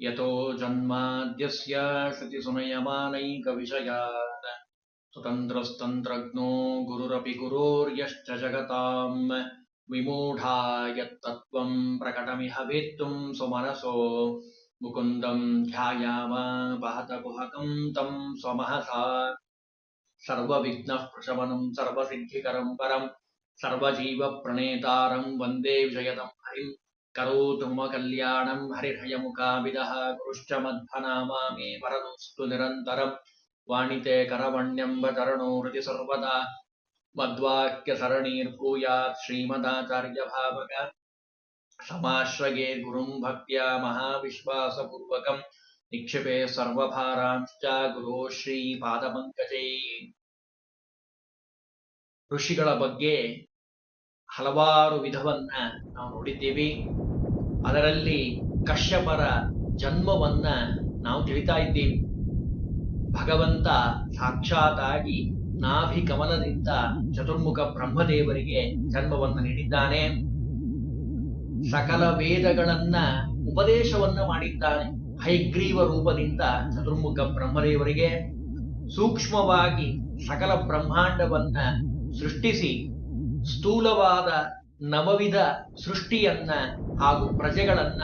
यतो जन्माद्यस्य श्रुतिसुनयमानैकविषयात् स्वतन्त्रस्तन्त्रज्ञो गुरुरपि गुरोर्यश्च जगताम्। विमूढा यत्तत्त्वम् प्रकटमिह वेत्तुम् स्वमनसो मुकुन्दम् ध्यायाम वहत कुहकम् तम् स्वमहसा। सर्वविघ्नः प्रशमनम् सर्वसिद्धिकरम् परम् सर्वजीवप्रणेतारम् वंदे विजयतम् हरिम्। ಕರೋತು ಕಲ್ಯಾಣಂ ಹರಿಹಯಮುಖಾಭಿದಃ ಕೃಶ್ಚ ಮಧ್ವನಾಮಾ ಮೇ ವರದೋಸ್ತು ನಿರಂತರಂ ವಾಣಿತೆ ಕರವಣ್ಯಂಬ ತರಣೋ ಹೃತಿ ಸರ್ವದಾ ಮಧ್ವಾಕ್ಯ ಸರಣೀರ್ಭೂಯಾತ್ ಶ್ರೀಮದಾಚಾರ್ಯ ಭಾವಕ ಸಮಾಶ್ರಯೇ ಗುರುಂ ಭಕ್ತ್ಯಾ ಮಹಾವಿಶ್ವಾಸಪೂರ್ವಕಂ ನಿಕ್ಷಿಪೆ ಸರ್ವಭಾರಾಂಶ್ಚ ಗುರು ಶ್ರೀ ಪಾದಪಂಕಜೈ ಋಷಿಗಳ ಬಗ್ಗೆ ಹಲವಾರು ವಿಧವನ್ನ ನಾವು ನೋಡಿದ್ದೀವಿ. ಅದರಲ್ಲಿ ಕಶ್ಯಪರ ಜನ್ಮವನ್ನ ನಾವು ತಿಳಿತಾ ಇದ್ದೀವಿ. ಭಗವಂತ ಸಾಕ್ಷಾತಾಗಿ ನಾಭಿ ಕಮಲದಿಂದ ಚತುರ್ಮುಖ ಬ್ರಹ್ಮದೇವರಿಗೆ ಜನ್ಮವನ್ನು ನೀಡಿದ್ದಾನೆ. ಸಕಲ ವೇದಗಳನ್ನ ಉಪದೇಶವನ್ನ ಮಾಡಿದ್ದಾನೆ. ಹೈಗ್ರೀವ ರೂಪದಿಂದ ಚತುರ್ಮುಖ ಬ್ರಹ್ಮದೇವರಿಗೆ ಸೂಕ್ಷ್ಮವಾಗಿ ಸಕಲ ಬ್ರಹ್ಮಾಂಡವನ್ನ ಸೃಷ್ಟಿಸಿ ಸ್ಥೂಲವಾದ ನವವಿಧ ಸೃಷ್ಟಿಯನ್ನ ಹಾಗೂ ಪ್ರಜೆಗಳನ್ನ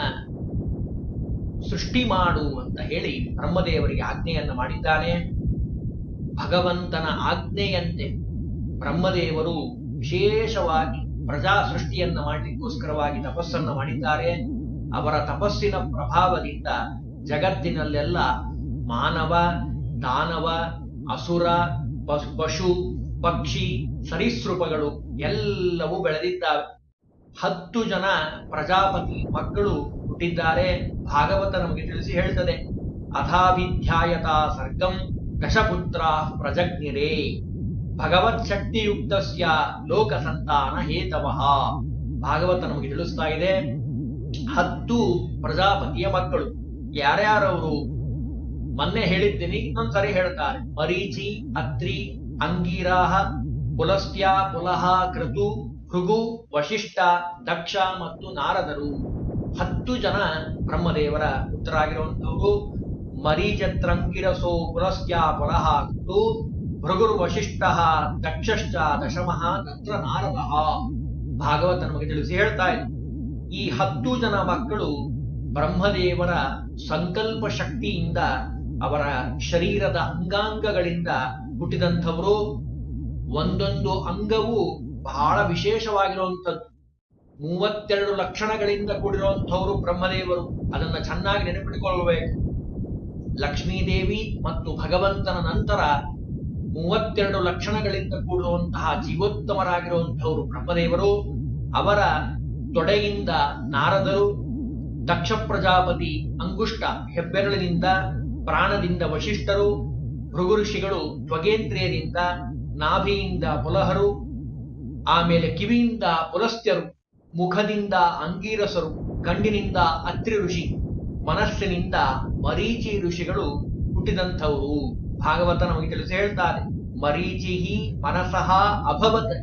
ಸೃಷ್ಟಿ ಮಾಡು ಅಂತ ಹೇಳಿ ಬ್ರಹ್ಮದೇವರಿಗೆ ಆಜ್ಞೆಯನ್ನ ಮಾಡಿದ್ದಾನೆ. ಭಗವಂತನ ಆಜ್ಞೆಯಂತೆ ಬ್ರಹ್ಮದೇವರು ವಿಶೇಷವಾಗಿ ಪ್ರಜಾ ಸೃಷ್ಟಿಯನ್ನ ಮಾಡಲಿಕ್ಕೋಸ್ಕರವಾಗಿ ತಪಸ್ಸನ್ನ ಮಾಡಿದ್ದಾರೆ. ಅವರ ತಪಸ್ಸಿನ ಪ್ರಭಾವದಿಂದ ಜಗತ್ತಿನಲ್ಲೆಲ್ಲ ಮಾನವ, ದಾನವ, ಅಸುರ, ಪಶು ಪಕ್ಷಿ, ಸರೀಸೃಪಗಳು ಎಲ್ಲವೂ ಬೆಳೆದಿದ್ದಾವೆ ಹತ್ತು ಜನ ಪ್ರಜಾಪತಿ ಮಕ್ಕಳು ಹುಟ್ಟಿದ್ದಾರೆ. ಭಾಗವತ ನಮಗೆ ತಿಳಿಸಿ ಹೇಳ್ತದೆ ಅಥಾಭಿಧ್ಯಾಯತ ಸರ್ಗಂ ದಶಪುತ್ರ ಪ್ರಜಜ್ಞರೇ, ಭಗವತ್ ಶಕ್ತಿಯುಕ್ತಸ್ಯ ಲೋಕ ಸಂತಾನ ಹೇತವಃ. ಭಾಗವತ ನಮಗೆ ತಿಳಿಸ್ತಾ ಇದೆ, ಹತ್ತು ಪ್ರಜಾಪತಿಯ ಮಕ್ಕಳು. ಯಾರ್ಯಾರವರು? ಮೊನ್ನೆ ಹೇಳಿದ್ದೀನಿ, ಇನ್ನೊಂದ್ಸರಿ ಹೇಳ್ತಾರೆ, ಮರೀಚಿ, ಅತ್ರಿ ಅಂಗೀರಾಹ, ಪುಲಸ್ತ್ಯ ಪುಲಹ ಕೃತು, ಭೃಗು, ವಶಿಷ್ಠ, ದಕ್ಷ ಮತ್ತು ನಾರದರು. ಹತ್ತು ಜನ ಬ್ರಹ್ಮದೇವರ ಪುತ್ರರಾಗಿರುವಂತವರು ಮರೀಚತ್ರಂಗಿರಸೋ ಪುಲಸ್ತ್ಯ ಪುಲಹ ಕೃತು ಭೃಗುರ್ ವಶಿಷ್ಠ ದಕ್ಷಶ್ಚ, ದಶಮಃ ತತ್ರ ನಾರದ. ಭಾಗವತ ನಮಗೆ ತಿಳಿಸಿ ಹೇಳ್ತಾ ಇದೆ. ಈ ಹತ್ತು ಜನ ಮಕ್ಕಳು ಬ್ರಹ್ಮದೇವರ ಸಂಕಲ್ಪ ಶಕ್ತಿಯಿಂದ ಅವರ ಶರೀರದ ಅಂಗಾಂಗಗಳಿಂದ ಹುಟ್ಟಿದಂಥವರು ಒಂದೊಂದು ಅಂಗವು ಬಹಳ ವಿಶೇಷವಾಗಿರುವಂಥದ್ದು. ಮೂವತ್ತೆರಡು ಲಕ್ಷಣಗಳಿಂದ ಕೂಡಿರುವಂಥವರು ಬ್ರಹ್ಮದೇವರು. ಅದನ್ನು ಚೆನ್ನಾಗಿ ನೆನಪಿಟ್ಟುಕೊಳ್ಳಬೇಕು. ಲಕ್ಷ್ಮೀದೇವಿ ಮತ್ತು ಭಗವಂತನ ನಂತರ ಮೂವತ್ತೆರಡು ಲಕ್ಷಣಗಳಿಂದ ಕೂಡಿರುವಂತಹ ಜೀವೋತ್ತಮರಾಗಿರುವಂಥವರು ಬ್ರಹ್ಮದೇವರು. ಅವರ ತೊಡೆಯಿಂದ ನಾರದರು ದಕ್ಷ ಪ್ರಜಾಪತಿ ಅಂಗುಷ್ಟ, ಹೆಬ್ಬೆರಳಿನಿಂದ ಪ್ರಾಣದಿಂದ ವಶಿಷ್ಠರು ಭೃಗು ಋಷಿಗಳು ತ್ವಗೇಂದ್ರಿಯದಿಂದ ನಾಭಿಯಿಂದ ಪುಲಹರು, ಆಮೇಲೆ ಕಿವಿಯಿಂದ ಪುಲಸ್ತ್ಯರು, ಮುಖದಿಂದ ಅಂಗೀರಸರು ಕಣ್ಣಿನಿಂದ ಅತ್ರಿ ಋಷಿ ಮನಸ್ಸಿನಿಂದ ಮರೀಚಿ ಋಷಿಗಳು ಹುಟ್ಟಿದಂಥವರು. ಭಾಗವತ ನಮಗೆ ತಿಳಿಸಿ ಹೇಳ್ತಾರೆ ಮರೀಚಿಹಿ ಮನಸಃ ಅಭವತ್.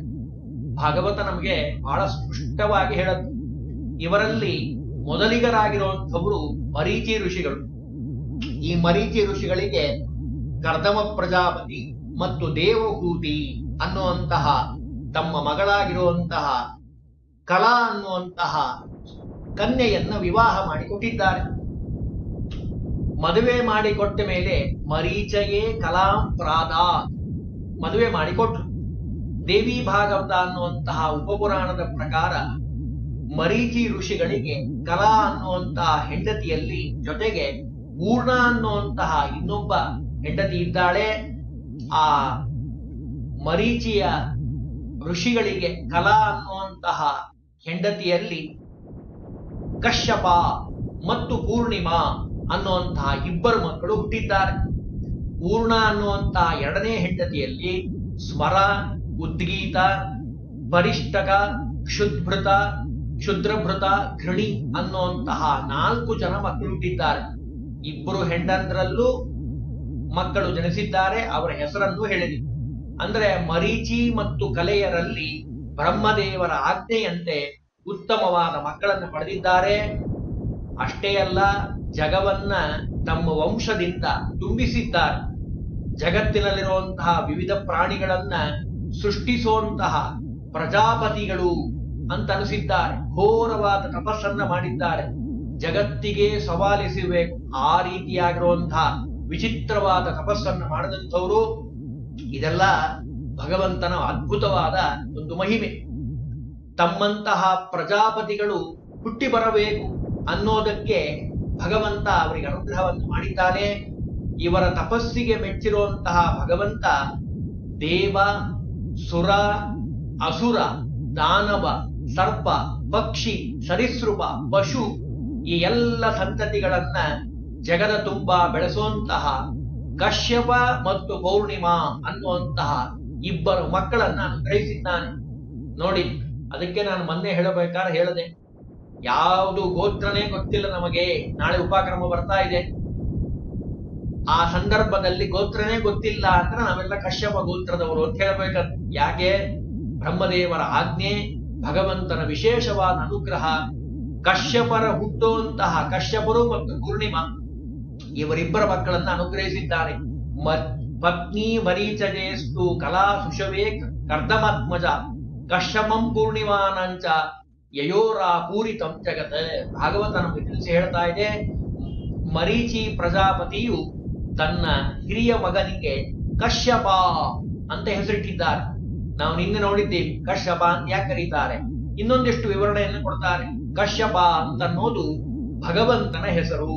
ಭಾಗವತ ನಮಗೆ ಬಹಳ ಸ್ಪಷ್ಟವಾಗಿ ಹೇಳದ್ದು, ಇವರಲ್ಲಿ ಮೊದಲಿಗರಾಗಿರುವಂಥವರು ಮರೀಚಿ ಋಷಿಗಳು. ಈ ಮರೀಚಿ ಋಷಿಗಳಿಗೆ ಕರ್ದಮ ಪ್ರಜಾಪತಿ ಮತ್ತು ದೇವಹೂತಿ ಅನ್ನುವಂತಹ ತಮ್ಮ ಮಗಳಾಗಿರುವಂತಹ ಕಲಾ ಅನ್ನುವಂತಹ ಕನ್ಯೆಯನ್ನ ವಿವಾಹ ಮಾಡಿಕೊಟ್ಟಿದ್ದಾರೆ. ಮದುವೆ ಮಾಡಿಕೊಟ್ಟ ಮೇಲೆ ಮರೀಚಯೇ ಕಲಾಂ ಪ್ರಾದ ಮದುವೆ ಮಾಡಿಕೊಟ್ರು. ದೇವಿ ಭಾಗವತ ಅನ್ನುವಂತಹ ಉಪಪುರಾಣದ ಪ್ರಕಾರ ಮರೀಚಿ ಋಷಿಗಳಿಗೆ ಕಲಾ ಅನ್ನುವಂತಹ ಹೆಂಡತಿಯಲ್ಲಿ ಜೊತೆಗೆ ಪೂರ್ಣ ಅನ್ನುವಂತಹ ಇನ್ನೊಬ್ಬ ಹೆಂಡತಿ ಇದ್ದಾಳೆ ಆ ಮರೀಚಿಯ ಋಷಿಗಳಿಗೆ ಕಲಾ ಅನ್ನುವಂತಹ ಹೆಂಡತಿಯಲ್ಲಿ ಕಶ್ಯಪ ಮತ್ತು ಪೂರ್ಣಿಮಾ ಅನ್ನುವಂತಹ ಇಬ್ಬರು ಮಕ್ಕಳು ಹುಟ್ಟಿದ್ದಾರೆ. ಪೂರ್ಣ ಅನ್ನುವಂತಹ ಎರಡನೇ ಹೆಂಡತಿಯಲ್ಲಿ ಸ್ಮರ, ಉದ್ಗೀತ, ಪರಿಷ್ಟಕ ಕ್ಷುದ್ಭೃತ ಕ್ಷುದ್ರಭೃತ ಘೃಣಿ ಅನ್ನುವಂತಹ ನಾಲ್ಕು ಜನ ಮಕ್ಕಳು ಹುಟ್ಟಿದ್ದಾರೆ. ಇಬ್ಬರು ಹೆಂಡಂದ್ರಲ್ಲೂ ಮಕ್ಕಳು ಜನಿಸಿದ್ದಾರೆ, ಅವರ ಹೆಸರನ್ನು ಹೇಳಿದರು ಅಂದ್ರೆ ಮರೀಚಿ ಮತ್ತು ಕಲೆಯರಲ್ಲಿ ಬ್ರಹ್ಮದೇವರ ಆಜ್ಞೆಯಂತೆ ಉತ್ತಮವಾದ ಮಕ್ಕಳನ್ನು ಪಡೆದಿದ್ದಾರೆ. ಅಷ್ಟೇ ಅಲ್ಲ, ಜಗವನ್ನ ತಮ್ಮ ವಂಶದಿಂದ ತುಂಬಿಸಿದ್ದಾರೆ. ಜಗತ್ತಿನಲ್ಲಿರುವಂತಹ ವಿವಿಧ ಪ್ರಾಣಿಗಳನ್ನ ಸೃಷ್ಟಿಸುವಂತಹ ಪ್ರಜಾಪತಿಗಳು ಅಂತ ಅನಿಸಿದ್ದಾರೆ. ಘೋರವಾದ ತಪಸ್ಸನ್ನ ಮಾಡಿದ್ದಾರೆ. ಜಗತ್ತಿಗೆ ಸವಾಲಿಸಬೇಕು ಆ ರೀತಿಯಾಗಿರುವಂತಹ ವಿಚಿತ್ರವಾದ ತಪಸ್ಸನ್ನು ಮಾಡಿದಂಥವರು ಇದೆಲ್ಲ ಭಗವಂತನ ಅದ್ಭುತವಾದ ಒಂದು ಮಹಿಮೆ. ತಮ್ಮಂತಹ ಪ್ರಜಾಪತಿಗಳು ಹುಟ್ಟಿ ಬರಬೇಕು ಅನ್ನೋದಕ್ಕೆ ಭಗವಂತ ಅವರಿಗೆ ಅನುಗ್ರಹವನ್ನು ಮಾಡಿದ್ದಾನೆ. ಇವರ ತಪಸ್ಸಿಗೆ ಮೆಚ್ಚಿರುವಂತಹ ಭಗವಂತ ದೇವ, ಸುರ, ಅಸುರ, ದಾನವ, ಸರ್ಪ, ಪಕ್ಷಿ, ಸರಿಸೃಪ, ಪಶು ಈ ಎಲ್ಲ ಸಂತತಿಗಳನ್ನ ಜಗದ ತುಂಬ ಬೆಳೆಸುವಂತಹ ಕಶ್ಯಪ ಮತ್ತು ಪೌರ್ಣಿಮಾ ಅನ್ನುವಂತಹ ಇಬ್ಬರು ಮಕ್ಕಳನ್ನ ಗ್ರಹಿಸಿದ್ದಾನೆ. ನೋಡಿ, ಅದಕ್ಕೆ ನಾನು ಮೊನ್ನೆ ಹೇಳಬೇಕಾದ್ರೆ ಹೇಳದೆ, ಯಾವುದು ಗೋತ್ರನೇ ಗೊತ್ತಿಲ್ಲ ನಮಗೆ. ನಾಳೆ ಉಪಕ್ರಮ ಬರ್ತಾ ಇದೆ. ಆ ಸಂದರ್ಭದಲ್ಲಿ ಗೋತ್ರನೇ ಗೊತ್ತಿಲ್ಲ ಅಂದ್ರೆ ನಾವೆಲ್ಲ ಕಶ್ಯಪ ಗೋತ್ರದವರು ಅಂತ ಹೇಳಬೇಕಂತ ಯಾಕೆ? ಬ್ರಹ್ಮದೇವರ ಆಜ್ಞೆ, ಭಗವಂತನ ವಿಶೇಷವಾದ ಅನುಗ್ರಹ, ಕಶ್ಯಪರ ಹುಟ್ಟುವಂತಹ ಕಶ್ಯಪರು ಮತ್ತು ಪೂರ್ಣಿಮಾ. ಇವರಿಬ್ಬರ ಮಕ್ಕಳನ್ನ ಅನುಗ್ರಹಿಸಿದ್ದಾರೆ. ಪತ್ನಿ ಮರೀಚಜೇಸ್ತು ಕಲಾ ಸುಷವೇ ಕರ್ದಮಾತ್ಮಜ ಕಶ್ಯಪಂ ಪೂರ್ಣಿಮಾನಂಚ ಯಯೋರಾ ಪೂರಿತಂ ಜಗತ್. ಭಾಗವತ ನಮಗೆ ತಿಳಿಸಿ ಹೇಳ್ತಾ ಇದೆ, ಮರೀಚಿ ಪ್ರಜಾಪತಿಯು ತನ್ನ ಹಿರಿಯ ಮಗನಿಗೆ ಕಶ್ಯಪ ಅಂತ ಹೆಸರಿಟ್ಟಿದ್ದಾರೆ. ನಾವು ನಿನ್ನೆ ನೋಡಿದ್ದೇವೆ, ಕಶ್ಯಪ ಅಂತ ಯಾಕೆ ಕರೀತಾರೆ? ಇನ್ನೊಂದಿಷ್ಟು ವಿವರಣೆಯನ್ನು ಕೊಡ್ತಾರೆ. ಕಶ್ಯಪ ಅಂತನ್ನೋದು ಭಗವಂತನ ಹೆಸರು.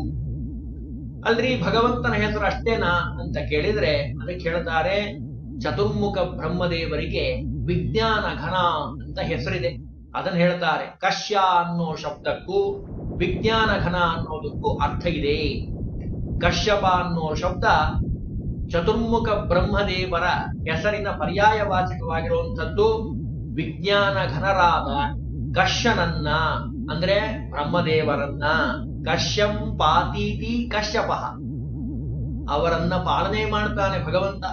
ಅಲ್ರಿ ಭಗವಂತನ ಹೆಸರು ಅಷ್ಟೇನಾ ಅಂತ ಕೇಳಿದ್ರೆ ಅದಕ್ಕೆ ಹೇಳ್ತಾರೆ ಚತುರ್ಮುಖ ಬ್ರಹ್ಮದೇವರಿಗೆ ವಿಜ್ಞಾನ ಘನ ಅಂತ ಹೆಸರಿದೆ. ಅದನ್ನ ಹೇಳ್ತಾರೆ, ಕಶ್ಯ ಅನ್ನೋ ಶಬ್ದಕ್ಕೂ ವಿಜ್ಞಾನ ಘನ ಅನ್ನೋದಕ್ಕೂ ಅರ್ಥ ಇದೆ. ಕಶ್ಯಪ ಅನ್ನೋ ಶಬ್ದ ಚತುರ್ಮುಖ ಬ್ರಹ್ಮದೇವರ ಹೆಸರಿನ ಪರ್ಯಾಯವಾಚಕವಾಗಿರುವಂಥದ್ದು ವಿಜ್ಞಾನ ಘನರಾದ ಕಶ್ಯನನ್ನ, ಅಂದ್ರೆ ಬ್ರಹ್ಮದೇವರನ್ನ, ಕಶ್ಯಂ ಪಾತೀತಿ ಕಶ್ಯಪ. ಅವರನ್ನ ಪಾಲನೆ ಮಾಡ್ತಾನೆ ಭಗವಂತ.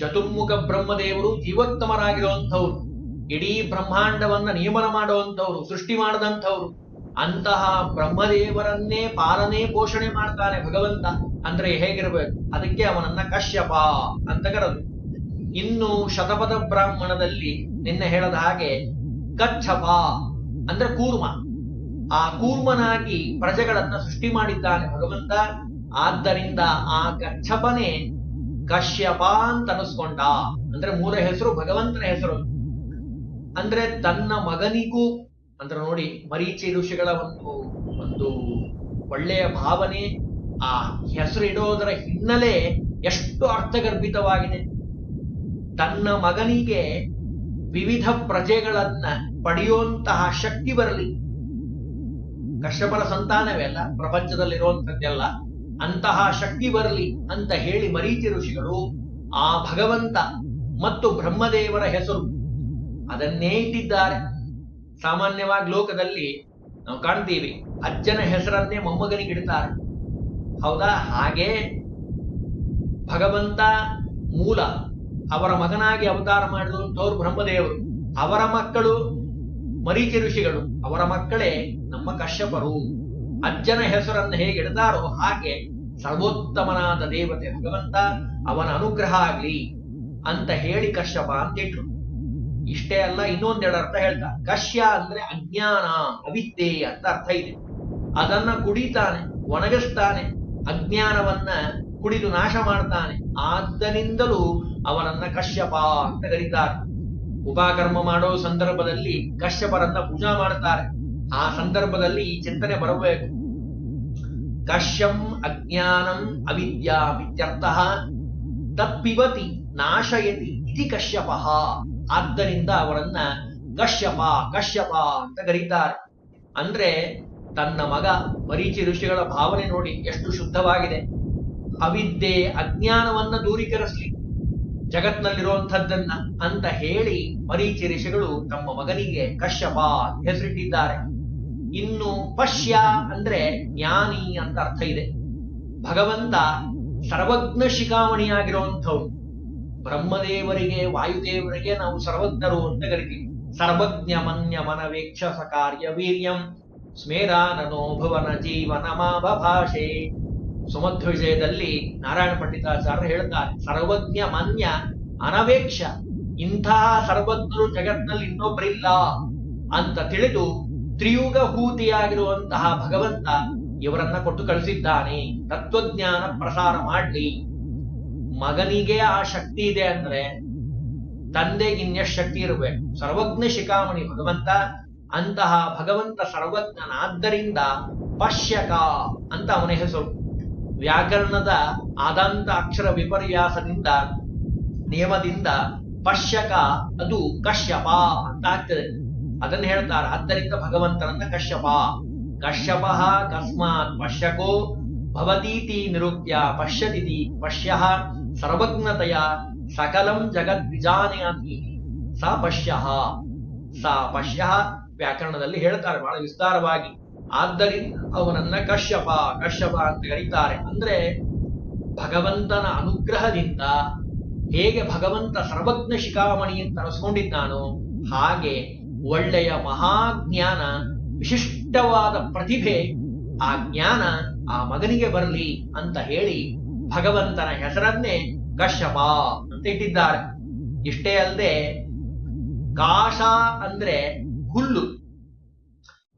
ಚತುರ್ಮುಖ ಬ್ರಹ್ಮದೇವರು ಜೀವೋತ್ತಮರಾಗಿರುವಂಥವ್ರು. ಇಡೀ ಬ್ರಹ್ಮಾಂಡವನ್ನ ನಿಯಮನ ಮಾಡುವಂಥವ್ರು, ಸೃಷ್ಟಿ ಮಾಡದಂಥವ್ರು. ಅಂತಹ ಬ್ರಹ್ಮದೇವರನ್ನೇ ಪಾಲನೆ, ಪೋಷಣೆ ಮಾಡ್ತಾನೆ ಭಗವಂತ. ಅಂದ್ರೆ ಹೇಗಿರ್ಬೇಕು? ಅದಕ್ಕೆ ಅವನನ್ನ ಕಶ್ಯಪ ಅಂತ ಕರೆದು. ಇನ್ನು ಶತಪಥ ಬ್ರಾಹ್ಮಣದಲ್ಲಿ ನಿನ್ನೆ ಹೇಳದ ಹಾಗೆ ಕಚ್ಚಪ ಅಂದ್ರೆ ಕೂರ್ಮ. ಆ ಕೂರ್ಮನಾಗಿ ಪ್ರಜೆಗಳನ್ನ ಸೃಷ್ಟಿ ಮಾಡಿದ್ದಾನೆ ಭಗವಂತ. ಆದ್ದರಿಂದ ಆ ಗಚ್ಚಪನೆ ಕಶ್ಯಪ ಅಂತ ಅನಿಸ್ಕೊಂಡ. ಅಂದ್ರೆ ಮೂಲ ಹೆಸರು ಭಗವಂತನ ಹೆಸರು. ಅಂದ್ರೆ ತನ್ನ ಮಗನಿಗೂ, ಅಂದ್ರೆ ನೋಡಿ ಮರೀಚಿ ಋಷಿಗಳ ಒಂದು ಒಂದು ಒಳ್ಳೆಯ ಭಾವನೆ, ಆ ಹೆಸರು ಇಡೋದರ ಹಿನ್ನೆಲೆ ಎಷ್ಟು ಅರ್ಥಗರ್ಭಿತವಾಗಿದೆ. ತನ್ನ ಮಗನಿಗೆ ವಿವಿಧ ಪ್ರಜೆಗಳನ್ನ ಪಡೆಯುವಂತಹ ಶಕ್ತಿ ಬರಲಿ. ಕಶ್ಯಪರ ಸಂತಾನವೇ ಅಲ್ಲ ಪ್ರಪಂಚದಲ್ಲಿರುವಂತದ್ದೆಲ್ಲ ಅಂತಹ ಶಕ್ತಿ ಬರಲಿ ಅಂತ ಹೇಳಿ ಮರೀಚಿ ಋಷಿಗಳು ಆ ಭಗವಂತ ಮತ್ತು ಬ್ರಹ್ಮದೇವರ ಹೆಸರು ಅದನ್ನೇ ಇಟ್ಟಿದ್ದಾರೆ. ಸಾಮಾನ್ಯವಾಗಿ ಲೋಕದಲ್ಲಿ ನಾವು ಕಾಣ್ತೀವಿ, ಅಜ್ಜನ ಹೆಸರನ್ನೇ ಮೊಮ್ಮಗನಿಗೆ ಇಡ್ತಾರೆ. ಹೌದಾ? ಹಾಗೆ ಭಗವಂತ ಮೂಲ ಅವರ ಮಗನಾಗಿ ಅವತಾರ ಮಾಡಿದಂಥವ್ರು ಬ್ರಹ್ಮದೇವರು. ಅವರ ಮಕ್ಕಳು ಮರೀಚಿ ಋಷಿಗಳು. ಅವರ ಮಕ್ಕಳೇ ನಮ್ಮ ಕಶ್ಯಪರು. ಅಜ್ಜನ ಹೆಸರನ್ನು ಹೇಗೆ ಇಡದಾರೋ ಹಾಗೆ ಸರ್ವೋತ್ತಮನಾದ ದೇವತೆ ಭಗವಂತ ಅವನ ಅನುಗ್ರಹ ಆಗ್ಲಿ ಅಂತ ಹೇಳಿ ಕಶ್ಯಪ ಅಂತ ಇಟ್ಟರು ಇಷ್ಟೇ ಅಲ್ಲ, ಇನ್ನೊಂದೆರಡು ಅರ್ಥ ಹೇಳ್ತಾರೆ ಕಶ್ಯ ಅಂದ್ರೆ ಅಜ್ಞಾನ ಅವಿದ್ಯೆ ಅಂತ ಅರ್ಥ ಇದೆ. ಅದನ್ನ ಕುಡಿತಾನೆ, ಒಣಗಿಸ್ತಾನೆ, ಅಜ್ಞಾನವನ್ನ ಕುಡಿದು ನಾಶ ಮಾಡ್ತಾನೆ. ಆದ್ದರಿಂದಲೂ ಅವನನ್ನ ಕಶ್ಯಪ ಅಂತ ಕರೀತಾರೆ. ಉಪಾಕರ್ಮ ಮಾಡೋ ಸಂದರ್ಭದಲ್ಲಿ ಕಶ್ಯಪರನ್ನ ಪೂಜಾ ಮಾಡ್ತಾರೆ. ಆ ಸಂದರ್ಭದಲ್ಲಿ ಈ ಚಿಂತನೆ ಬರಬೇಕು. ಕಶ್ಯಂ ಅಜ್ಞಾನಂ ಅವಿದ್ಯಾ ಇತ್ಯರ್ಥ ತಪ್ಪಿವತಿ ನಾಶಯತಿ ಇತಿ ಕಶ್ಯಪ. ಆದ್ದರಿಂದ ಅವರನ್ನ ಕಶ್ಯಪ ಕಶ್ಯಪ ಅಂತ ಕರೀತಾರೆ. ಅಂದ್ರೆ ತನ್ನ ಮಗ ಮರೀಚಿ ಋಷಿಗಳ ಭಾವನೆ ನೋಡಿ ಎಷ್ಟು ಶುದ್ಧವಾಗಿದೆ. ಅವಿದ್ಯೆ ಅಜ್ಞಾನವನ್ನ ದೂರೀಕರಿಸ್ಲಿ. ಜಗತ್ನಲ್ಲಿರುವಂಥದ್ದನ್ನ ಅಂತ ಹೇಳಿ ಮರೀಚಿ ಋಷಿಗಳು ತಮ್ಮ ಮಗನಿಗೆ ಕಶ್ಯಪ ಹೆಸರಿಟ್ಟಿದ್ದಾರೆ. ಇನ್ನು ಪಶ್ಯ ಅಂದ್ರೆ ಜ್ಞಾನಿ ಅಂತ ಅರ್ಥ ಇದೆ. ಭಗವಂತ ಸರ್ವಜ್ಞ ಶಿಖಾಮಣಿಯಾಗಿರುವಂಥವ್ರು ಬ್ರಹ್ಮದೇವರಿಗೆ, ವಾಯುದೇವರಿಗೆ ನಾವು ಸರ್ವಜ್ಞರು ಅಂತ ಕರಿತೀವಿ. ಸರ್ವಜ್ಞ ಮನ್ಯ ಮನವೇಕ್ಷಸ ಕಾರ್ಯ ವೀರ್ಯಂ. ಸ್ಮೇರಾನನೋ ಭುವನ ಜೀವನ ಮಾವ ಭಾಷೆ. ಸುಮಧ್ವ ವಿಜಯದಲ್ಲಿ ನಾರಾಯಣ ಪಂಡಿತಾಚಾರ್ಯರು ಹೇಳ್ತಾರೆ, ಸರ್ವಜ್ಞ ಮನ್ಯ ಅನವೇಕ್ಷ, ಇಂತಹ ಸರ್ವಜ್ಞರು ಜಗತ್ನಲ್ಲಿ ಇನ್ನೊಬ್ಬರಿಲ್ಲ ಅಂತ ತಿಳಿದು ತ್ರಿಯುಗ ಹೂತಿಯಾಗಿರುವಂತಹ ಭಗವಂತ ಇವರನ್ನ ಕೊಟ್ಟು ಕಳಿಸಿದ್ದಾನೆ. ತತ್ವಜ್ಞಾನ ಪ್ರಸಾರ ಮಾಡಲಿ. ಮಗನಿಗೆ ಆ ಶಕ್ತಿ ಇದೆ ಅಂದ್ರೆ ತಂದೆಗೆ ಇನ್ನೆಷ್ಟು ಶಕ್ತಿ ಇರಬೇಕು? ಸರ್ವಜ್ಞ ಶಿಖಾಮಣಿ ಭಗವಂತ, ಅಂತಹ ಭಗವಂತ ಸರ್ವಜ್ಞನಾದ್ದರಿಂದ ಪಶ್ಯಕ ಅಂತ ಅವನ ಹೆಸರು. ವ್ಯಾಕರಣದ ಆದಂತ ಅಕ್ಷರ ವಿಪರ್ಯಾಸದಿಂದ, ನಿಯಮದಿಂದ ಪಶ್ಯಕ ಅದು ಕಶ್ಯಪ ಅಂತ ಆಗ್ತದೆ. ಅದನ್ನ ಹೇಳ್ತಾರೆ. ಆದ್ದರಿಂದ ಭಗವಂತನನ್ನ ಕಶ್ಯಪ. ಕಶ್ಯಪ ಕಸ್ಮಾತ್ ಪಶ್ಯಕೋ ಭವತೀತಿ ನಿರುಕ್ತ್ಯ ಪಶ್ಯತಿತಿ ಪಶ್ಯ ಸರ್ವಜ್ಞತೆಯ ಸಕಲಂ ಜಗದ್ ವಿಜಾನಯಾತಿ. ಸ ಪಶ್ಯ. ಸ ಪಶ್ಯ ವ್ಯಾಕರಣದಲ್ಲಿ ಹೇಳ್ತಾರೆ. ಬಹಳ ವಿಸ್ತಾರವಾಗಿ. ಆದ್ದರಿಂದ ಅವನನ್ನ ಕಶ್ಯಪ ಕಶ್ಯಪ ಅಂತ ಕರೀತಾರೆ. ಅಂದ್ರೆ ಭಗವಂತನ ಅನುಗ್ರಹದಿಂದ ಹೇಗೆ ಭಗವಂತ ಸರ್ವಜ್ಞ ಶಿಖಾಮಣಿ ಅಂತ ಅನಿಸ್ಕೊಂಡಿದ್ದಾನೋ ಹಾಗೆ ಒಳ್ಳೆಯ ಮಹಾಜ್ಞಾನ ವಿಶಿಷ್ಟವಾದ ಪ್ರತಿಭೆ ಆ ಜ್ಞಾನ ಆ ಮಗನಿಗೆ ಬರಲಿ ಅಂತ ಹೇಳಿ ಭಗವಂತನ ಹೆಸರನ್ನೇ ಕಶ್ಯಪ ಅಂತ ಇಟ್ಟಿದ್ದಾರೆ. ಇಷ್ಟೇ ಅಲ್ಲದೆ ಕಾಶ ಅಂದ್ರೆ ಹುಲ್ಲು.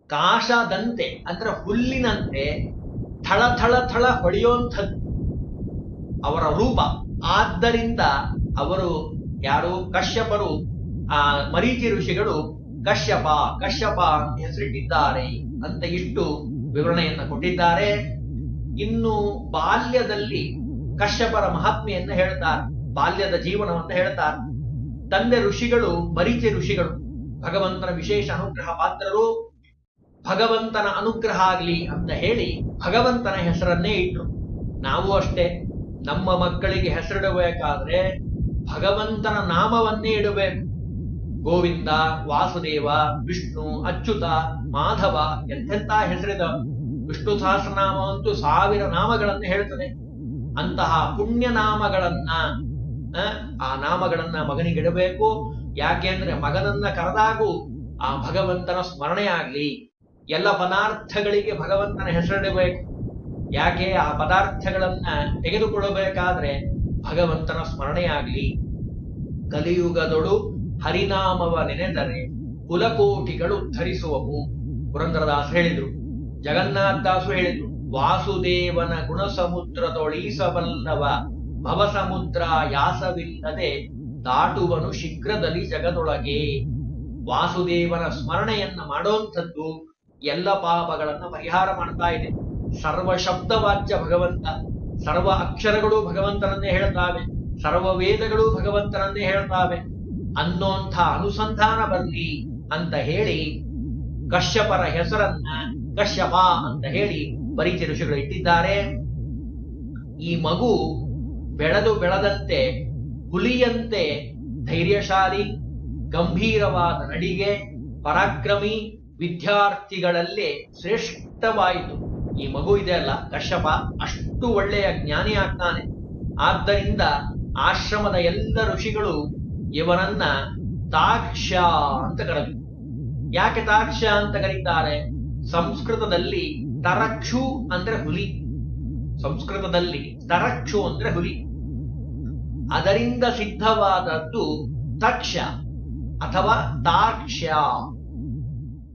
ಕಾಶದಂತೆ, ಅಂದ್ರೆ ಹುಲ್ಲಿನಂತೆ, ಥಳ ಥಳ ಥಳ ಹೊಳೆಯುವಂಥದ್ದು ಅವರ ರೂಪ. ಆದ್ದರಿಂದ ಅವರು ಯಾರು? ಕಶ್ಯಪರು, ಆ, ಮರೀಚಿ ಋಷಿಗಳು ಕಶ್ಯಪ ಕಶ್ಯಪ ಅಂತ ಹೆಸರಿಟ್ಟಿದ್ದಾರೆ ಅಂತ ಇಷ್ಟು ವಿವರಣೆಯನ್ನು ಕೊಟ್ಟಿದ್ದಾರೆ. ಇನ್ನು ಬಾಲ್ಯದಲ್ಲಿ ಕಶ್ಯಪರ ಮಹಾತ್ಮೆಯನ್ನು ಹೇಳ್ತಾರೆ, ಬಾಲ್ಯದ ಜೀವನವನ್ನು ಹೇಳ್ತಾರೆ. ತಂದೆ ಋಷಿಗಳು, ಮರೀಚಿ ಋಷಿಗಳು, ಭಗವಂತನ ವಿಶೇಷ ಅನುಗ್ರಹ ಪಾತ್ರರು. ಭಗವಂತನ ಅನುಗ್ರಹ ಆಗಲಿ ಅಂತ ಹೇಳಿ ಭಗವಂತನ ಹೆಸರನ್ನೇ ಇಟ್ರು. ನಾವು ಅಷ್ಟೇ. ನಮ್ಮ ಮಕ್ಕಳಿಗೆ ಹೆಸರಿಡಬೇಕಾದ್ರೆ ಭಗವಂತನ ನಾಮವನ್ನೇ ಇಡಬೇಕು. ಗೋವಿಂದ ವಾಸುದೇವ ವಿಷ್ಣು ಅಚ್ಯುತ ಮಾಧವ ಎಂತೆಂತ ಹೆಸರಿದ ವಿಷ್ಣು ಸಹಸ್ರನಾಮ ಅಂತೂ ಸಾವಿರ ನಾಮಗಳನ್ನು ಹೇಳ್ತದೆ. ಅಂತಹ ಪುಣ್ಯ ನಾಮಗಳನ್ನ ಆ, ನಾಮಗಳನ್ನ ಮಗನಿಗೆ ಇಡಬೇಕು. ಯಾಕೆಂದ್ರೆ ಮಗನನ್ನ ಕರೆದಾಗೂ ಆ ಭಗವಂತನ ಸ್ಮರಣೆ ಆಗ್ಲಿ ಎಲ್ಲ ಪದಾರ್ಥಗಳಿಗೆ ಭಗವಂತನ ಹೆಸರಿಡಬೇಕು. ಯಾಕೆ? ಆ ಪದಾರ್ಥಗಳನ್ನ ತೆಗೆದುಕೊಳ್ಳಬೇಕಾದ್ರೆ ಭಗವಂತನ ಸ್ಮರಣೆಯಾಗಲಿ. ಕಲಿಯುಗದೊಳು ಹರಿನಾಮವ ನೆನೆದರೆ ಕುಲಕೋಟಿಗಳು ಉದ್ಧರಿಸುವವು. ಪುರಂದರದಾಸ್ ಹೇಳಿದ್ರು. ಜಗನ್ನಾಥದಾಸು ಹೇಳಿದ್ರು. ವಾಸುದೇವನ ಗುಣ ಸಮುದ್ರದೊಳೀಸಬಲ್ಲವ ಭವಸಮುದ್ರ ಯಾಸವಿಲ್ಲದೆ ದಾಟುವನು ಶೀಘ್ರದಲ್ಲಿ ಜಗದೊಳಗೆ. ವಾಸುದೇವನ ಸ್ಮರಣೆಯನ್ನ ಮಾಡುವಂಥದ್ದು ಎಲ್ಲ ಪಾಪಗಳನ್ನ ಪರಿಹಾರ ಮಾಡ್ತಾ ಇದೆ. ಸರ್ವ ಶಬ್ದವಾಚ್ಯ ಭಗವಂತ, ಸರ್ವ ಅಕ್ಷರಗಳು ಭಗವಂತನನ್ನೇ ಹೇಳ್ತಾವೆ, ಸರ್ವ ವೇದಗಳು ಭಗವಂತನನ್ನೇ ಹೇಳ್ತಾವೆ. ಅನ್ನೋಂಥ ಅನುಸಂಧಾನ ಬರಲಿ ಅಂತ ಹೇಳಿ ಕಶ್ಯಪರ ಹೆಸರನ್ನ ಕಶ್ಯಪ ಅಂತ ಹೇಳಿ ಪರಿಚಯ ಋಷಿಗಳು ಇಟ್ಟಿದ್ದಾರೆ. ಈ ಮಗು ಬೆಳೆದು ಬೆಳೆದಂತೆ, ಹುಲಿಯಂತೆ ಧೈರ್ಯಶಾಲಿ, ಗಂಭೀರವಾದ ನಡಿಗೆ, ಪರಾಕ್ರಮಿ ವಿದ್ಯಾರ್ಥಿಗಳಲ್ಲೇ ಶ್ರೇಷ್ಠವಾಯಿತು. ಈ ಮಗು ಇದೆ ಅಲ್ಲ, ಕಶ್ಯಪ, ಅಷ್ಟು ಒಳ್ಳೆಯ ಜ್ಞಾನಿ ಆಗ್ತಾನೆ. ಆದ್ದರಿಂದ ಆಶ್ರಮದ ಎಲ್ಲ ಋಷಿಗಳು ಇವನನ್ನ ತಾಕ್ಷ ಅಂತ ಕರೆದರು. ಯಾಕೆ ತಾಕ್ಷ ಅಂತ ಕರೀತಾರೆ? ಸಂಸ್ಕೃತದಲ್ಲಿ ತರಕ್ಷು ಅಂದ್ರೆ ಹುಲಿ. ಸಂಸ್ಕೃತದಲ್ಲಿ ತರಕ್ಷು ಅಂದ್ರೆ ಹುಲಿ. ಅದರಿಂದ ಸಿದ್ಧವಾದದ್ದು ತಕ್ಷ ಅಥವಾ ತಾಕ್ಷ್ಯ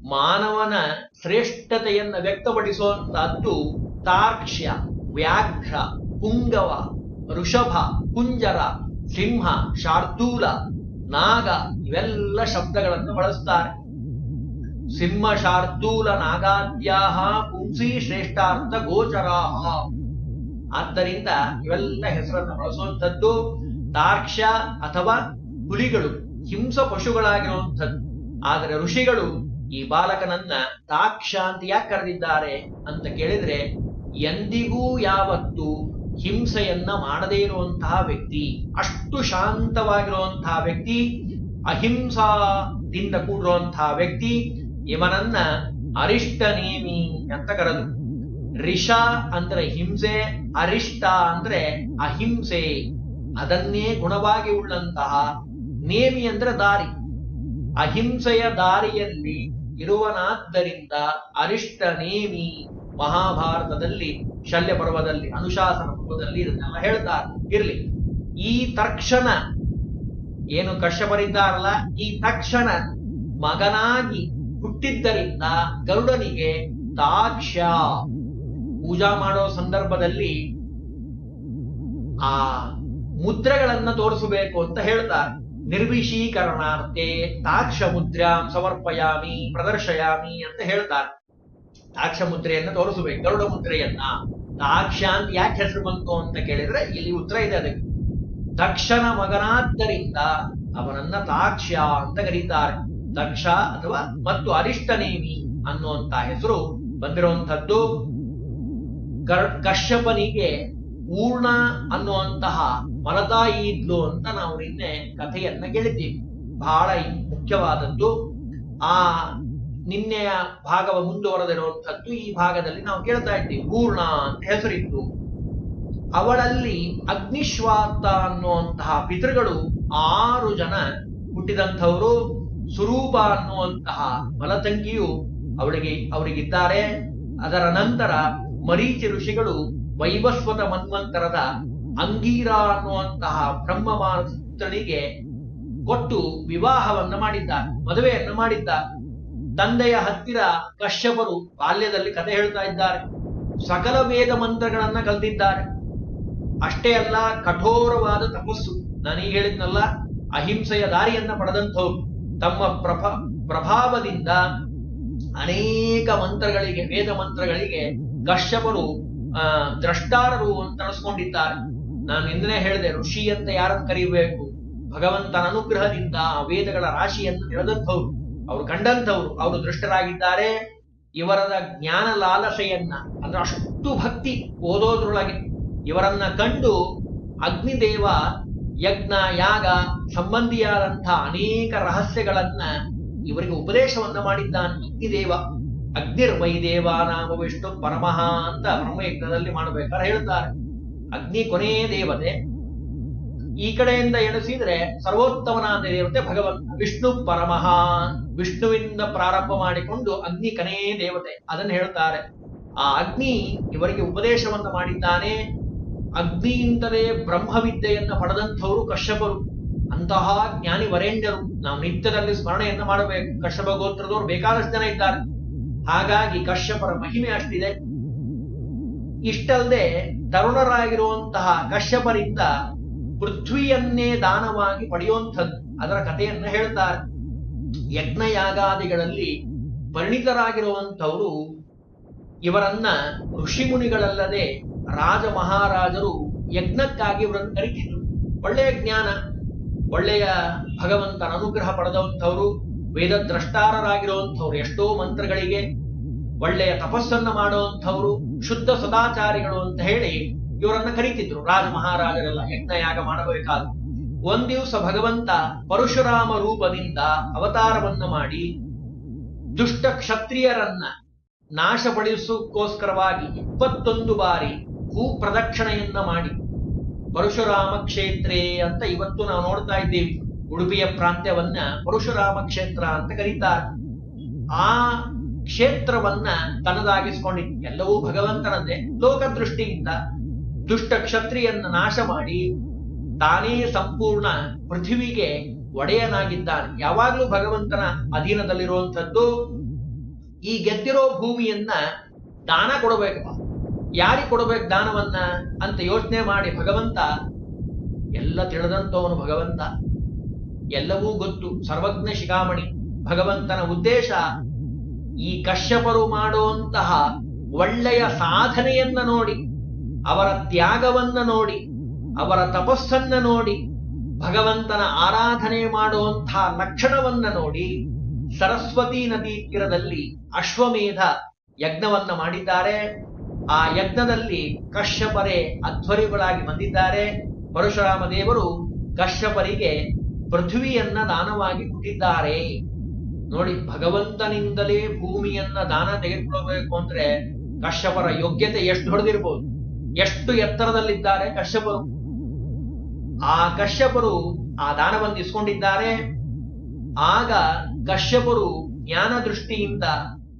ಮಾನವನ ಶ್ರೇಷ್ಠತೆಯನ್ನು ವ್ಯಕ್ತಪಡಿಸುವಂತಹದ್ದು ತಾರ್ಕ್ಷ್ಯ, ವ್ಯಾಘ್ರ ಪುಂಗವ ಋಷಭ, ಕುಂಜರ, ಸಿಂಹ, ಶಾರ್ದೂಲ, ನಾಗ ಇವೆಲ್ಲ ಶಬ್ದಗಳನ್ನು ಬಳಸ್ತಾರೆ. ಸಿಂಹ, ಶಾರ್ದೂಲ, ನಾಗಾದ್ಯಾಹ, ಪುಂಸಿ, ಶ್ರೇಷ್ಠಾರ್ಥ, ಗೋಚರಾಹ. ಆದ್ದರಿಂದ ಇವೆಲ್ಲ ಹೆಸರನ್ನು ಬಳಸುವಂಥದ್ದು ತಾರ್ಕ್ಷ ಅಥವಾ ಹುಲಿಗಳು ಹಿಂಸ ಪಶುಗಳಾಗಿರುವಂಥದ್ದು ಆದರೆ ಋಷಿಗಳು ಈ ಬಾಲಕನನ್ನ ಅಂತ ಯಾಕೆ ಕರೆದಿದ್ದಾರೆ ಅಂತ ಕೇಳಿದ್ರೆ, ಎಂದಿಗೂ ಯಾವತ್ತು ಹಿಂಸೆಯನ್ನ ಮಾಡದೇ ಇರುವಂತಹ ವ್ಯಕ್ತಿ, ಅಷ್ಟು ಶಾಂತವಾಗಿರುವಂತಹ ವ್ಯಕ್ತಿ, ಅಹಿಂಸಾದಿಂದ ಕೂಡಿರುವಂತಹ ವ್ಯಕ್ತಿ, ಇವನನ್ನ ಅರಿಷ್ಟ ನೇಮಿ ಅಂತ ಕರೆದು ರಿಷ ಅಂದ್ರೆ ಹಿಂಸೆ, ಅರಿಷ್ಟ ಅಂದ್ರೆ ಅಹಿಂಸೆ, ಅದನ್ನೇ ಗುಣವಾಗಿ ಉಳ್ಳಂತಹ ನೇಮಿ ಅಂದ್ರೆ ದಾರಿ. ಅಹಿಂಸೆಯ ದಾರಿಯಲ್ಲಿ ಇರುವನಾದ್ದರಿಂದ ಅರಿಷ್ಟ ನೇಮಿ ಮಹಾಭಾರತದಲ್ಲಿ ಶಲ್ಯ ಪರ್ವದಲ್ಲಿ ಅನುಶಾಸನ ಪರ್ವದಲ್ಲಿ ಇದನ್ನೆಲ್ಲ ಹೇಳ್ತಾರೆ. ಇರ್ಲಿ. ಈ ತಕ್ಷಣ ಏನು ಕಶ್ಯಪರಿದ್ದಾರಲ್ಲ ಈ ತಕ್ಷಣ ಮಗನಾಗಿ ಹುಟ್ಟಿದ್ದರಿಂದ ಗರುಡನಿಗೆ ದಾಕ್ಷ. ಪೂಜಾ ಮಾಡೋ ಸಂದರ್ಭದಲ್ಲಿ ಆ ಮುದ್ರೆಗಳನ್ನ ತೋರಿಸಬೇಕು ಅಂತ ಹೇಳ್ತಾರೆ. ನಿರ್ವಿಷೀಕರಣಾರ್ಥೆ ತಾಕ್ಷ ಮುದ್ರಾಂ ಸಮರ್ಪಯಾಮಿ, ಪ್ರದರ್ಶಯಾಮಿ ಅಂತ ಹೇಳ್ತಾರೆ. ತಾಕ್ಷ ಮುದ್ರೆಯನ್ನ ತೋರಿಸಬೇಕು ಗರುಡ ಮುದ್ರೆಯನ್ನ ತಾಕ್ಷ ಅಂತ ಯಾಕೆ ಹೆಸರು ಬಂತು ಅಂತ ಕೇಳಿದ್ರೆ ಇಲ್ಲಿ ಉತ್ತರ ಇದೆ ಅದಕ್ಕೆ. ದಕ್ಷನ ಮಗನಾದ್ದರಿಂದ ಅವನನ್ನ ತಾಕ್ಷ ಅಂತ ಕರೀತಾರೆ. ದಕ್ಷ ಅಥವಾ ಮತ್ತು ಅರಿಷ್ಟನೇಮಿ ಅನ್ನುವಂತ ಹೆಸರು ಬಂದಿರುವಂತದ್ದು ಕಶ್ಯಪನಿಗೆ ಪೂರ್ಣ ಅನ್ನುವಂತಹ ಮಲತಾಯಿ ಇದ್ಲು ಅಂತ ನಾವು ನಿನ್ನೆ ಕಥೆಯನ್ನ ಕೇಳಿದ್ದೀವಿ. ಬಹಳ ಮುಖ್ಯವಾದದ್ದು. ಆ ನಿನ್ನೆಯ ಭಾಗವ ಮುಂದುವರೆದಿರುವಂತದ್ದು ಈ ಭಾಗದಲ್ಲಿ ನಾವು ಕೇಳ್ತಾ ಇದ್ದೀವಿ. ಪೂರ್ಣ ಅಂತ ಹೆಸರಿತ್ತು. ಅವಳಲ್ಲಿ ಅಗ್ನಿಶ್ವಾತ ಅನ್ನುವಂತಹ ಪಿತೃಗಳು ಆರು ಜನ ಹುಟ್ಟಿದಂಥವರು. ಸ್ವರೂಪ ಅನ್ನುವಂತಹ ಮಲತಂಗಿಯು ಅವಳಿಗೆ, ಅವರಿಗಿದ್ದಾರೆ. ಅದರ ನಂತರ ಮರೀಚಿ ಋಷಿಗಳು ವೈವಸ್ವತ ಮನ್ವಂತರದ ಅಂಗೀರ ಅನ್ನುವಂತಹ ಬ್ರಹ್ಮಮಾನಿಗೆ ಕೊಟ್ಟು ವಿವಾಹವನ್ನ ಮಾಡಿದ್ದ ಮದುವೆಯನ್ನು ಮಾಡಿದ್ದ ತಂದೆಯ ಹತ್ತಿರ ಕಶ್ಯಪರು ಬಾಲ್ಯದಲ್ಲಿ ಕಥೆ ಹೇಳ್ತಾ ಇದ್ದಾರೆ. ಸಕಲ ವೇದ ಮಂತ್ರಗಳನ್ನ ಕಲ್ತಿದ್ದಾರೆ ಅಷ್ಟೇ ಅಲ್ಲ, ಕಠೋರವಾದ ತಪಸ್ಸು. ನಾನೀಗ ಹೇಳಿದ್ನಲ್ಲ, ಅಹಿಂಸೆಯ ದಾರಿಯನ್ನ ಪಡೆದಂಥವ್ರು. ತಮ್ಮ ಪ್ರಭ, ಪ್ರಭಾವದಿಂದ ಅನೇಕ ಮಂತ್ರಗಳಿಗೆ, ವೇದ ಮಂತ್ರಗಳಿಗೆ ಕಶ್ಯಪರು ಆ, ದ್ರಷ್ಟಾರರು ಅಂತ ಅನಿಸ್ಕೊಂಡಿದ್ದಾರೆ ನಾನು ಹಿಂದೆ ಹೇಳಿದೆ, ಋಷಿ ಅಂತ ಯಾರನ್ನು ಕರೀಬೇಕು? ಭಗವಂತನ ಅನುಗ್ರಹದಿಂದ ಆ ವೇದಗಳ ರಾಶಿಯನ್ನು ತಿಳಿದಂಥವ್ರು ಅವರು ಕಂಡಂಥವ್ರು, ಅವರು ದೃಷ್ಟರಾಗಿದ್ದಾರೆ ಇವರದ ಜ್ಞಾನ ಲಾಲಸೆಯನ್ನ, ಅಂದ್ರೆ ಅಷ್ಟು ಭಕ್ತಿ ಓದೋದ್ರೊಳಗೆ ಇವರನ್ನ ಕಂಡು ಅಗ್ನಿದೇವ, ಯಜ್ಞ, ಯಾಗ ಸಂಬಂಧಿಯಾದಂಥ ಅನೇಕ ರಹಸ್ಯಗಳನ್ನ ಇವರಿಗೆ ಉಪದೇಶವನ್ನ ಮಾಡಿದ್ದಾನೆ ಅಗ್ನಿದೇವ. ಅಗ್ನಿರ್ವೈ ದೇವ ನಾಮ ವಿಷ್ಣು ಪರಮಃ ಅಂತ ಬ್ರಹ್ಮಯಜ್ಞದಲ್ಲಿ ಮಾಡಬೇಕಾದ್ರೆ ಹೇಳ್ತಾರೆ. ಅಗ್ನಿ ಕೊನೆಯ ದೇವತೆ. ಈ ಕಡೆಯಿಂದ ಎಣಿಸಿದ್ರೆ ಸರ್ವೋತ್ತಮನಾದ ದೇವತೆ ಭಗವಂತ ವಿಷ್ಣು ಪರಮಃ ವಿಷ್ಣುವಿಂದ ಪ್ರಾರಂಭ ಮಾಡಿಕೊಂಡು ಅಗ್ನಿ ಕನೇ ದೇವತೆ ಅದನ್ನು ಹೇಳ್ತಾರೆ. ಆ ಅಗ್ನಿ ಇವರಿಗೆ ಉಪದೇಶವನ್ನು ಮಾಡಿದ್ದಾನೆ. ಅಗ್ನಿಯಿಂದಲೇ ಬ್ರಹ್ಮವಿದ್ಯೆಯನ್ನು ಪಡೆದಂಥವರು ಕಶ್ಯಪರು. ಅಂತಹ ಜ್ಞಾನಿ ವರೇಣ್ಯರು ನಾವು ನಿತ್ಯದಲ್ಲಿ ಸ್ಮರಣೆಯನ್ನು ಮಾಡಬೇಕು. ಕಶ್ಯಪ ಗೋತ್ರದವರು ಬೇಕಾದಷ್ಟು ಜನ ಇದ್ದಾರೆ. ಹಾಗಾಗಿ ಕಶ್ಯಪರ ಮಹಿಮೆ ಅಷ್ಟಿದೆ. ಇಷ್ಟಲ್ಲದೆ ತರುಣರಾಗಿರುವಂತಹ ಕಶ್ಯಪರಿಂದ ಪೃಥ್ವಿಯನ್ನೇ ದಾನವಾಗಿ ಪಡೆಯುವಂಥದ್ದು ಅದರ ಕಥೆಯನ್ನು ಹೇಳ್ತಾರೆ. ಯಜ್ಞಯಾಗಾದಿಗಳಲ್ಲಿ ಪರಿಣಿತರಾಗಿರುವಂಥವರು ಇವರನ್ನ ಋಷಿಮುನಿಗಳಲ್ಲದೆ ರಾಜ ಮಹಾರಾಜರು ಯಜ್ಞಕ್ಕಾಗಿ ಇವರನ್ನು ಕರಿತಿದ್ರು. ಒಳ್ಳೆಯ ಜ್ಞಾನ, ಒಳ್ಳೆಯ ಭಗವಂತನ ಅನುಗ್ರಹ ಪಡೆದಂಥವರು ವೇದ ದ್ರಷ್ಟಾರರಾಗಿರುವಂಥವ್ರು ಎಷ್ಟೋ ಮಂತ್ರಗಳಿಗೆ ಒಳ್ಳೆಯ ತಪಸ್ಸನ್ನ ಮಾಡುವಂಥವ್ರು, ಶುದ್ಧ ಸದಾಚಾರಿಗಳು ಅಂತ ಹೇಳಿ ಇವರನ್ನ ಕರೀತಿದ್ರು. ರಾಜ ಮಹಾರಾಜರೆಲ್ಲ ಯಜ್ಞಯಾಗ ಮಾಡಬೇಕಾದ ಒಂದ್ ದಿವಸ ಭಗವಂತ ಪರಶುರಾಮ ರೂಪದಿಂದ ಅವತಾರವನ್ನ ಮಾಡಿ ದುಷ್ಟ ಕ್ಷತ್ರಿಯರನ್ನ ನಾಶಪಡಿಸೋಕ್ಕೋಸ್ಕರವಾಗಿ ಇಪ್ಪತ್ತೊಂದು ಬಾರಿ ಭೂ ಪ್ರದಕ್ಷಿಣೆಯನ್ನ ಮಾಡಿ. ಪರಶುರಾಮ ಕ್ಷೇತ್ರೇ ಅಂತ ಇವತ್ತು ನಾವು ನೋಡ್ತಾ ಇದ್ದೀವಿ. ಉಡುಪಿಯ ಪ್ರಾಂತ್ಯವನ್ನ ಪರಶುರಾಮ ಕ್ಷೇತ್ರ ಅಂತ ಕರೀತಾರೆ. ಆ ಕ್ಷೇತ್ರವನ್ನ ತನ್ನದಾಗಿಸ್ಕೊಂಡಿ ಎಲ್ಲವೂ ಭಗವಂತನದ್ದೇ. ಲೋಕದೃಷ್ಟಿಯಿಂದ ದುಷ್ಟ ಕ್ಷತ್ರಿಯನ್ನ ನಾಶ ಮಾಡಿ ತಾನೇ ಸಂಪೂರ್ಣ ಪೃಥ್ವಿಗೆ ಒಡೆಯನಾಗಿದ್ದಾನೆ. ಯಾವಾಗಲೂ ಭಗವಂತನ ಅಧೀನದಲ್ಲಿರುವಂಥದ್ದು ಈ ಗೆದ್ದಿರೋ ಭೂಮಿಯನ್ನ ದಾನ ಕೊಡಬೇಕು. ಯಾರಿಗೆ ಕೊಡಬೇಕು ದಾನವನ್ನ ಅಂತ ಯೋಚನೆ ಮಾಡಿ ಭಗವಂತ ಎಲ್ಲ ತಿಳಿದಂತವನು ಭಗವಂತ. ಎಲ್ಲವೂ ಗೊತ್ತು. ಸರ್ವಜ್ಞ ಶಿಖಾಮಣಿ. ಭಗವಂತನ ಉದ್ದೇಶ, ಈ ಕಶ್ಯಪರು ಮಾಡುವಂತಹ ಒಳ್ಳೆಯ ಸಾಧನೆಯನ್ನ ನೋಡಿ, ಅವರ ತ್ಯಾಗವನ್ನ ನೋಡಿ, ಅವರ ತಪಸ್ಸನ್ನ ನೋಡಿ, ಭಗವಂತನ ಆರಾಧನೆ ಮಾಡುವಂತಹ ಲಕ್ಷಣವನ್ನ ನೋಡಿ, ಸರಸ್ವತಿ ನದಿ ತೀರದಲ್ಲಿ ಅಶ್ವಮೇಧ ಯಜ್ಞವನ್ನ ಮಾಡಿದ್ದಾರೆ. ಆ ಯಜ್ಞದಲ್ಲಿ ಕಶ್ಯಪರೇ ಅಧ್ವರಿಗಳಾಗಿ ಬಂದಿದ್ದಾರೆ. ಪರಶುರಾಮ ದೇವರು ಕಶ್ಯಪರಿಗೆ ಪೃಥ್ವಿಯನ್ನ ದಾನವಾಗಿ ಕೊಟ್ಟಿದ್ದಾರೆ. ನೋಡಿ, ಭಗವಂತನಿಂದಲೇ ಭೂಮಿಯನ್ನ ದಾನ ತೆಗೆದುಕೊಳ್ಬೇಕು ಅಂದ್ರೆ ಕಶ್ಯಪರ ಯೋಗ್ಯತೆ ಎಷ್ಟು ಹೊಡೆದಿರ್ಬೋದು ಎಷ್ಟು ಎತ್ತರದಲ್ಲಿದ್ದಾರೆ ಕಶ್ಯಪರು? ಆ ಕಶ್ಯಪರು ಆ ದಾನವನ್ನು ಇಸ್ಕೊಂಡಿದ್ದಾರೆ. ಆಗ ಕಶ್ಯಪರು ಜ್ಞಾನ ದೃಷ್ಟಿಯಿಂದ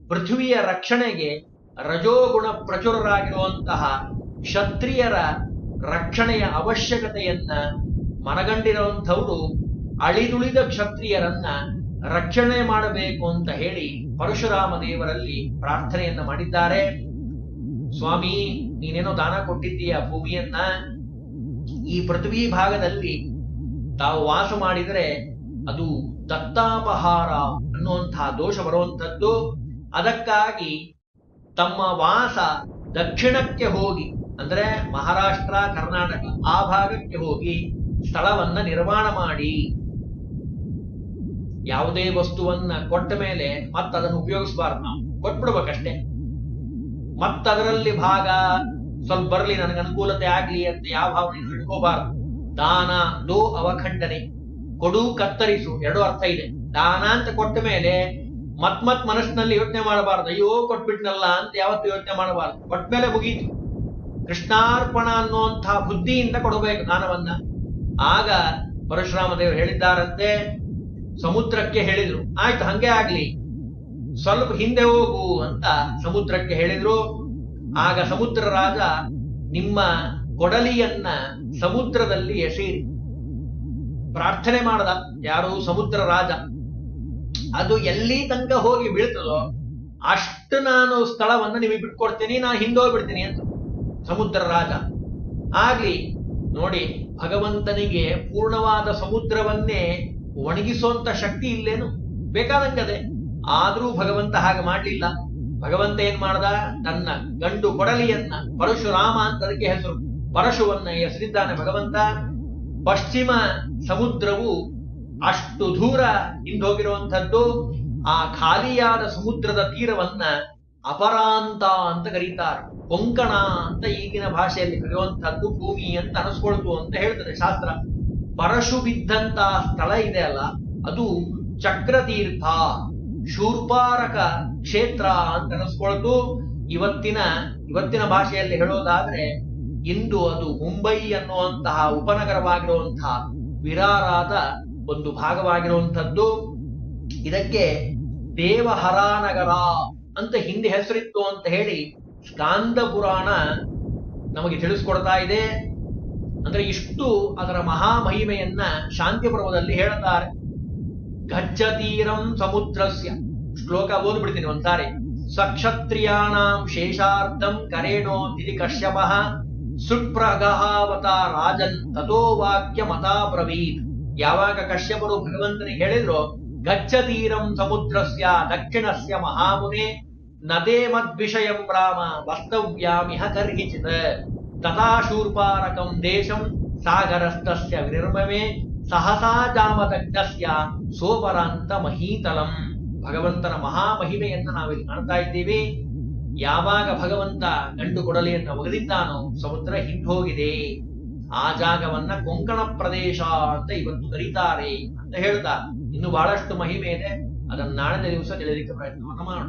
ಪೃಥ್ವಿಯ ರಕ್ಷಣೆಗೆ ರಜೋಗುಣ ಪ್ರಚುರರಾಗಿರುವಂತಹ ಕ್ಷತ್ರಿಯರ ರಕ್ಷಣೆಯ ಅವಶ್ಯಕತೆಯನ್ನ ಮನಗಂಡಿರುವಂಥವರು ಅಳಿದುಳಿದ ಕ್ಷತ್ರಿಯರನ್ನ ರಕ್ಷಣೆ ಮಾಡಬೇಕು ಅಂತ ಹೇಳಿ ಪರಶುರಾಮ ದೇವರಲ್ಲಿ ಪ್ರಾರ್ಥನೆಯನ್ನ ಮಾಡಿದ್ದಾರೆ. ಸ್ವಾಮಿ, ನೀನೇನೋ ದಾನ ಕೊಟ್ಟಿದ್ದೀಯ ಭೂಮಿಯನ್ನ? ಈ ಪೃಥ್ವಿ ಭಾಗದಲ್ಲಿ ತಾವು ವಾಸ ಮಾಡಿದರೆ ಅದು ದತ್ತಾಪಹಾರ ಅನ್ನುವಂತಹ ದೋಷ ಬರುವಂಥದ್ದು. ಅದಕ್ಕಾಗಿ ತಮ್ಮ ವಾಸ ದಕ್ಷಿಣಕ್ಕೆ ಹೋಗಿ, ಅಂದ್ರೆ ಮಹಾರಾಷ್ಟ್ರ, ಕರ್ನಾಟಕ ಆ ಭಾಗಕ್ಕೆ ಹೋಗಿ ಸ್ಥಳವನ್ನ ನಿರ್ಮಾಣ ಮಾಡಿ. ಯಾವುದೇ ವಸ್ತುವನ್ನ ಕೊಟ್ಟ ಮೇಲೆ ಮತ್ತದನ್ನು ಉಪಯೋಗಿಸಬಾರ್ದು ನಾವು. ಕೊಟ್ಬಿಡ್ಬೇಕಷ್ಟೇ. ಮತ್ತದರಲ್ಲಿ ಭಾಗ ಸ್ವಲ್ಪ ಬರಲಿ, ನನಗೆ ಅನುಕೂಲತೆ ಆಗ್ಲಿ ಅಂತ ಯಾವ ಭಾವನೆ ಇಟ್ಕೋಬಾರ್ದು ದಾನ, ದೋ ಅವಖಂಡನೆ. ಕೊಡು, ಕತ್ತರಿಸು, ಎರಡು ಅರ್ಥ ಇದೆ. ದಾನ ಅಂತ ಕೊಟ್ಟ ಮೇಲೆ ಮತ್ ಮತ್ ಮನಸ್ಸಿನಲ್ಲಿ ಯೋಚನೆ ಮಾಡಬಾರ್ದು. ಅಯ್ಯೋ, ಕೊಟ್ಬಿಟ್ನಲ್ಲ ಅಂತ ಯಾವತ್ತು ಯೋಚನೆ ಮಾಡಬಾರ್ದು. ಕೊಟ್ಟ ಮೇಲೆ ಮುಗೀತು. ಕೃಷ್ಣಾರ್ಪಣ ಅನ್ನುವಂತಹ ಬುದ್ಧಿಯಿಂದ ಕೊಡಬೇಕು ದಾನವನ್ನ. ಆಗ ಪರಶುರಾಮ ದೇವರು ಹೇಳಿದ್ದಾರಂತೆ ಸಮುದ್ರಕ್ಕೆ ಹೇಳಿದ್ರು, ಆಯ್ತು, ಹಂಗೆ ಆಗ್ಲಿ. ಸ್ವಲ್ಪ ಹಿಂದೆ ಹೋಗು ಅಂತ ಸಮುದ್ರಕ್ಕೆ ಹೇಳಿದ್ರು. ಆಗ ಸಮುದ್ರ ರಾಜ ನಿಮ್ಮ ಕೊಡಲಿಯನ್ನ ಸಮುದ್ರದಲ್ಲಿ ಎಸೆಯಿರಿ. ಪ್ರಾರ್ಥನೆ ಮಾಡದ, ಯಾರು ಸಮುದ್ರ ರಾಜ. ಅದು ಎಲ್ಲಿ ತನಕ ಹೋಗಿ ಬೀಳ್ತದೋ, ಅಷ್ಟು ನಾನು ಸ್ಥಳವನ್ನ ನಿಮಗೆ ಬಿಟ್ಕೊಡ್ತೀನಿ, ನಾನು ಹಿಂದೋಗ್ಬಿಡ್ತೀನಿ ಅಂತ. ಸಮುದ್ರ ರಾಜ. ಆಗ್ಲಿ, ನೋಡಿ, ಭಗವಂತನಿಗೆ ಪೂರ್ಣವಾದ ಸಮುದ್ರವನ್ನೇ ಒಣಗಿಸುವಂತ ಶಕ್ತಿ ಇಲ್ಲೇನು? ಬೇಕಾದಂಗದೆ ಆದ್ರೂ ಭಗವಂತ ಹಾಗೆ ಮಾಡ್ಲಿಲ್ಲ. ಭಗವಂತ ಏನ್ ಮಾಡ್ದ? ತನ್ನ ಗಂಡು ಕೊಡಲಿಯನ್ನ ಪರಶುರಾಮ ಅಂತ ಅದಕ್ಕೆ ಹೆಸರು. ಪರಶುವನ್ನ ಹೆಸರಿದ್ದಾನೆ ಭಗವಂತ. ಪಶ್ಚಿಮ ಸಮುದ್ರವು ಅಷ್ಟು ದೂರ ಹಿಂದೋಗಿರುವಂಥದ್ದು. ಆ ಖಾಲಿಯಾದ ಸಮುದ್ರದ ತೀರವನ್ನ ಅಪರಾಂತ ಅಂತ ಕರೀತಾರೆ. ಕೊಂಕಣ ಅಂತ ಈಗಿನ ಭಾಷೆಯಲ್ಲಿ ಕರೆಯುವಂತಹದ್ದು ಭೂಮಿ ಅಂತ ಅನಿಸ್ಕೊಳ್ತು ಅಂತ ಹೇಳ್ತದೆ ಶಾಸ್ತ್ರ. ಪರಶು ಬಿದ್ದಂತ ಸ್ಥಳ ಇದೆ ಅಲ್ಲ, ಅದು ಚಕ್ರತೀರ್ಥ, ಶೂರ್ಪಾರಕ ಕ್ಷೇತ್ರ ಅಂತ ಅನಿಸ್ಕೊಳ್ತು ಇವತ್ತಿನ ಇವತ್ತಿನ ಭಾಷೆಯಲ್ಲಿ ಹೇಳೋದಾದ್ರೆ ಇಂದು ಅದು ಮುಂಬೈ ಅನ್ನುವಂತಹ ಉಪನಗರವಾಗಿರುವಂತಹ ವಿರಾರಾದ ಒಂದು ಭಾಗವಾಗಿರುವಂಥದ್ದು. ಇದಕ್ಕೆ ದೇವಹರಾನಗರ ಅಂತ ಹಿಂದೆ ಹೆಸರಿತ್ತು ಅಂತ ಹೇಳಿ ಸ್ಕಾಂದ ಪುರಾಣ ನಮಗೆ ತಿಳಿಸ್ಕೊಡ್ತಾ ಇದೆ. ಅಂದ್ರೆ ಇಷ್ಟು ಅದರ ಮಹಾಮಹಿಮೆಯನ್ನ ಪರ್ವದಲ್ಲಿ ಹೇಳುತ್ತಾರೆ. ಗಚ್ಚತೀರಂ ಸಮುದ್ರಸ್ಯ. ಶ್ಲೋಕ ಓದ್ಬಿಡ್ತೀನಿ ಒಂದ್ಸಾರಿ. ಸಕ್ಷತ್ರಿಯಾಣಾಂ ಶೇಷಾರ್ಧಂ ಕರೇಣೋ ತಿರಿ ಕಶ್ಯಪ. ಸುಪ್ರಗಹಾವತ ರಾಜನ್ ತಥೋ ವಾಕ್ಯ ಮತಾ ಬ್ರವೀತ್ ಯಾವಾಗ ಕಶ್ಯಪರು ಭಗವಂತನಿಗೆ ಹೇಳಿದ್ರು, ಗಚ್ಚತೀರಂ ಸಮುದ್ರಸ್ಯ ದಕ್ಷಿಣಸ್ಯ ಮಹಾಮುನೆ, ನದೇ ಮದ್ವಿಷಯಂ ರಾಮ ವಸ್ತವ್ಯಾಮಿಹ ಕರ್ಹಿಚಿತ. ತಥಾ ಶೂರ್ಪಾರಕಂ ದೇಶಂ ಸಾಗರಸ್ಥಸ್ಯ ವಿನಿರ್ಮಮೆ ಸಹಸಾ ಜಾಮದಗ್ಧಸ್ಯ ಸೋಪರಾಂತ ಮಹೀತಲಂ ಭಗವಂತನ ಮಹಾಮಹಿಮೆಯನ್ನು ನಾವಿಲ್ಲಿ ಕಾಣ್ತಾ ಇದ್ದೀವಿ ಯಾವಾಗ ಭಗವಂತ ಗಂಡು ಕೊಡಲಿಯನ್ನು ಒಗೆದಿದ್ದಾನೋ ಸಮುದ್ರ ಹಿಂಡೋಗಿದೆ ಆ ಜಾಗವನ್ನ ಕೊಂಕಣ ಪ್ರದೇಶ ಅಂತ ಇವತ್ತು ಕರೀತಾರೆ ಅಂತ ಹೇಳ್ತಾ ಇನ್ನು ಬಹಳಷ್ಟು ಮಹಿಮೆ ಇದೆ ಅದನ್ನ ನಾಳಿನ ದಿವಸ ತಿಳಿಲಿಕ್ಕೆ ಪ್ರಯತ್ನವನ್ನು ಮಾಡೋಣ